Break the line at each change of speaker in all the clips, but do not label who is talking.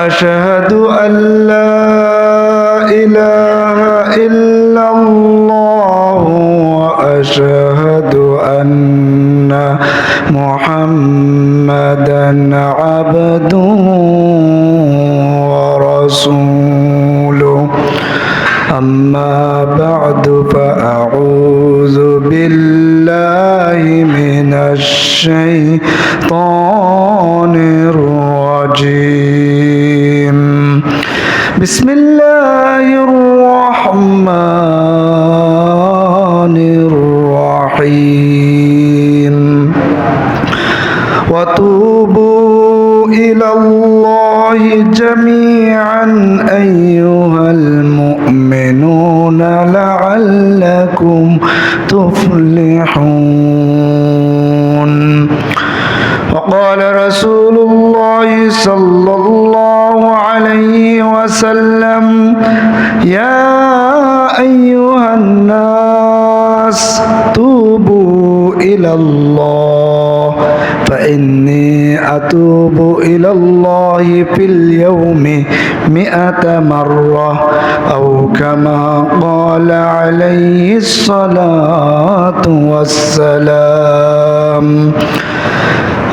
وأشهد أن لا إله إلا الله وأشهد أن محمدا عبده ورسوله. أما بعد فأعوذ بالله من الشيطان بسم الله الرحمن الرحيم. وتوبوا إلى الله جميعا أيها المؤمنون لعلكم تفلحون. وقال رسول الله صلى الله وسلم يا أيها الناس توبوا إلى الله فإني أتوب إلى الله في اليوم مئة مرة أو كما قال عليه الصلاة والسلام.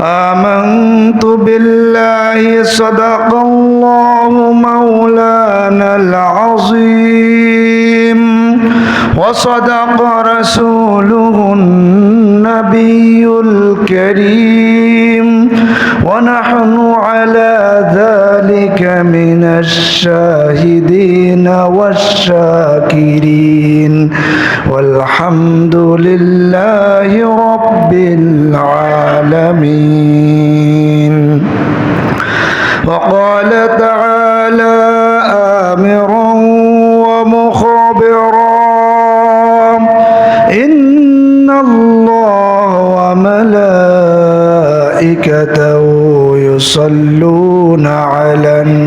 آمنت بالله صدق الله مولانا العظيم وصدق رسوله النبي الكريم ونحن على الشاهدين والشاكرين والحمد لله رب العالمين. وقال تعالى آمرا ومخبرا إن الله وملائكته يصلون على النبي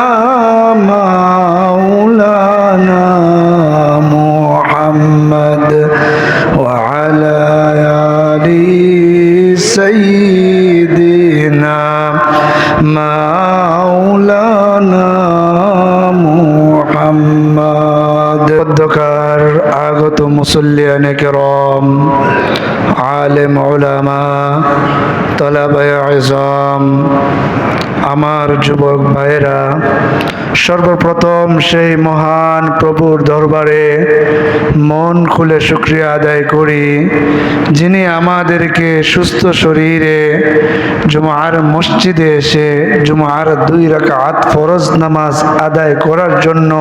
سيدنا مولانا محمد অধ্যকার আগত মুসল্লিয়ান কেরম আলেম ওলামা আমার যুবক ভাইরা সর্বপ্রথম সেই মহান প্রভুর দরবারে মন খুলে শুক্রিয়া আদায় করি, যিনি আমাদেরকে সুস্থ শরীরে জুমার মসজিদে এসে জুমার দুই রাকাত ফরজ নামাজ আদায় করার জন্য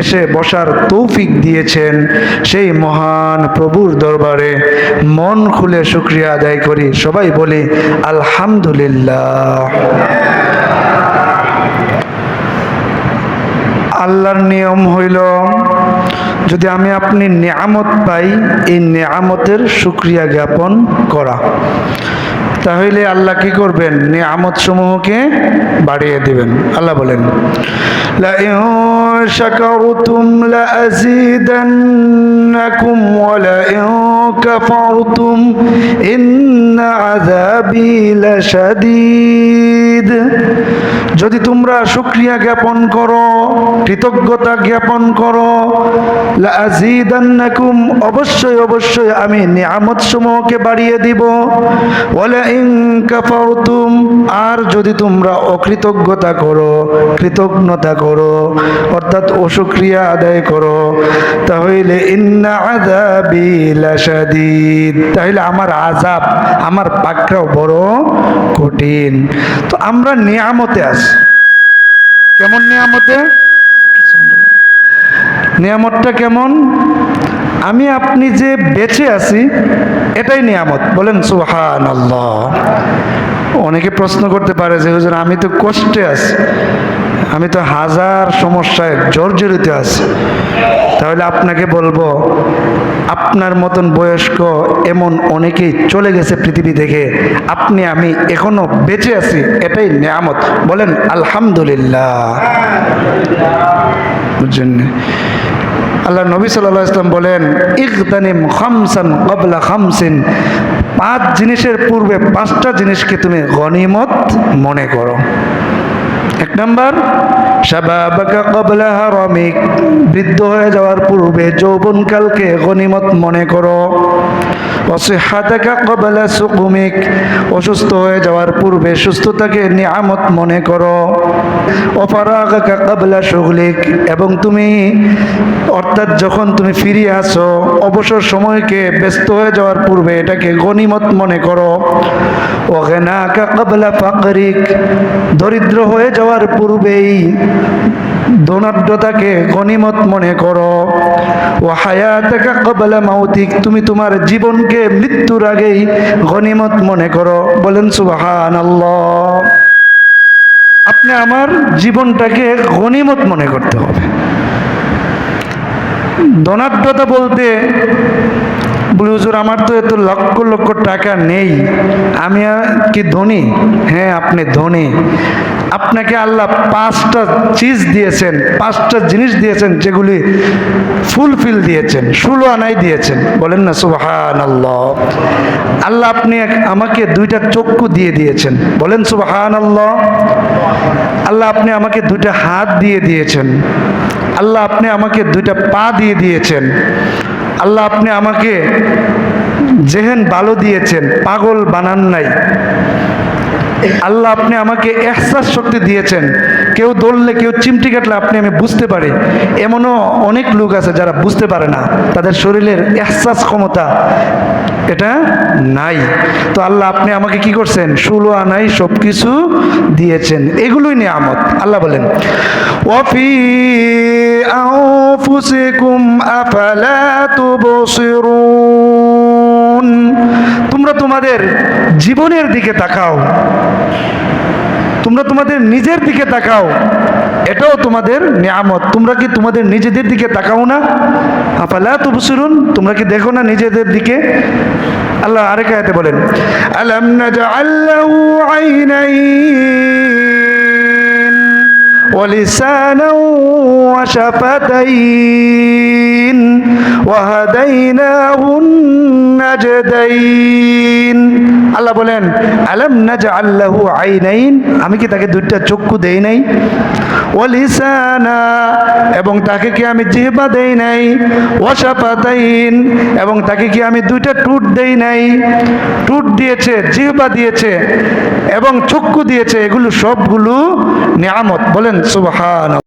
এসে বসার তৌফিক দিয়েছেন, সেই মহান প্রভুর দরবারে মন খুলে শুক্রিয়া আদায় করি। সবাই বলি আলহামদুলিল্লাহ। আল্লাহর নিয়ম হইল যদি আমি আপনি নিয়ামত পাই এই নিয়ামতের সুক্রিয়া জ্ঞাপন করা। তাহলে আল্লাহ কি করবেন নিয়ামত সমূহকে বাড়িয়ে দিবেন আল্লাহ বলেন لئن شكرتم لأزيدنكم ولئن كفرتم إن عذابي لشديد যদি তোমরা শুক্রিয়া জ্ঞাপন করো, কৃতজ্ঞতা জ্ঞাপন করো লাজিদান্নাকুম অবশ্যই অবশ্যই আমি নিয়ামত সমূহকে বাড়িয়ে দিব। কাফারতুম, আর যদি তোমরা অকৃতজ্ঞতা করো, কৃতজ্ঞতা করো, অর্থাৎ অসুক্রিয়া আদায় করো, তাহলে ইন্না আযাবি তাহলে আমার আযাব, আমার পাকড়াও বড় কঠিন। তো আমরা নিয়ামতে আছি। কেমন নিয়ামতে? নিয়ামতটা কেমন? আমি আপনি যে বেঁচে আছি, এটাই নিয়ামত। বলেন সুহান অনেকে প্রশ্ন করতে পারে যে, হুজুর, আমি তো কষ্টে আছি। আমি তো হাজার সমস্যায় জর্জরিত আছি। তাহলে আপনাকে বলব, আপনার মতন বয়স্ক এমন অনেকেই চলে গেছে পৃথিবী থেকে আপনি, আমি এখনও বেঁচে আছি, এটাই নিয়ামত। বলেন, আলহামদুলিল্লাহ। বুঝছেন আল্লাহ নবী সাল্লাহ ইসলাম বলেন ইকদানিম খামসান কবলা খামসিন। পাঁচ জিনিসের পূর্বে পাঁচটা জিনিসকে তুমি গনিমত মনে করো। নম্বর? শাবাবাকা কবলা হারামিক। বৃদ্ধ হয়ে যাওয়ার পূর্বে যৌবনকালকে গনিমত মনে করো। অসিহাতাকা কবলা সুকুমিক। অসুস্থ হয়ে যাওয়ার পূর্বে সুস্থতাকে নিয়ামত মনে করো। অফারাগাকা কবলা সুগলিক। এবং তুমি, অর্থাৎ যখন তুমি ফিরিয়ে আসো, অবসর সময়কে ব্যস্ত হয়ে যাওয়ার পূর্বে এটাকে গনিমত মনে করো। ওগেনাকা কবলা ফাকরিক। দরিদ্র হয়ে যাওয়ার পূর্বেই ধনাঢ্যতাকে গনিমত মনে করো। ও হায়াতাকা কবলা মাউতিক, তুমি তোমার জীবনকে মৃত্যুর আগেই গনিমত মনে করো। বলেন সুবাহান আপনি আমার জীবনটাকে গনিমত মনে করতে হবে। ধনাঢ্যতা বলতে বলি, হুজুর, আমার তো এত লক্ষ লক্ষ টাকা নেই। আমি কি ধনী? হ্যাঁ আপনি ধনী। আপনাকে আল্লাহ পাঁচটা চিজ দিয়েছেন, পাঁচটা জিনিস দিয়েছেন, যেগুলি ফুলফিল দিয়েছেন, ষোলো আনাই দিয়েছেন। বলেন না সুবাহান আল্লাহ আল্লাহ আপনি আমাকে দুইটা চক্ষু দিয়ে দিয়েছেন। বলেন সুবাহান আল্লাহ আল্লাহ আপনি আমাকে দুইটা হাত দিয়ে দিয়েছেন। আল্লাহ আপনি আমাকে দুইটা পা দিয়ে দিয়েছেন। আল্লাহ আপনি আমাকে জেহেন ভালো দিয়েছেন, পাগল বানান নাই। আল্লাহ আপনি আমাকে এহসাস শক্তি দিয়েছেন। কেউ দৌড়লে, কেউ চিমটি কাটলে আপনি, আমি বুঝতে পারি। এমনও অনেক লোক আছে যারা বুঝতে পারে না। তাদের শরীরের এহসাস ক্ষমতা এটা নাই। তো আল্লাহ, আপনি আমাকে কি করছেন? ষোলো আনাই সব কিছু দিয়েছেন। এগুলোই নিয়ামত। আল্লাহ বলেন, ওয়াফি আনফুসিকুম আফালা তুবসিরুন? তোমরা তোমাদের জীবনের দিকে তাকাও। তোমরা তোমাদের নিজের দিকে তাকাও এটাও তোমাদের নিয়ামত তোমরা কি তোমাদের নিজেদের দিকে তাকাও না আফালা তুবসিরুন তোমরা কি দেখো না নিজেদের দিকে আল্লাহ আরেক আয়াতে বলেন আলাম নাজআল্লাহু আইনাইন ولسانا وشفتين وهديناه النجدين আল্লাহ বলেন, আলম নাজা আল্লাহু আইনাইন? আমি কি তাকে দুইটা চক্ষু দেই নাই? ওলিসানা এবং তাকে কি আমি জিহবা দেই নাই? ওয়াশাফাতাইন, এবং তাকে কি আমি দুইটা টুট দেই নাই? টুট দিয়েছে, জিহবা দিয়েছে, এবং চক্ষু দিয়েছে, এগুলো সবগুলো নিয়ামত। বলেন সুবহান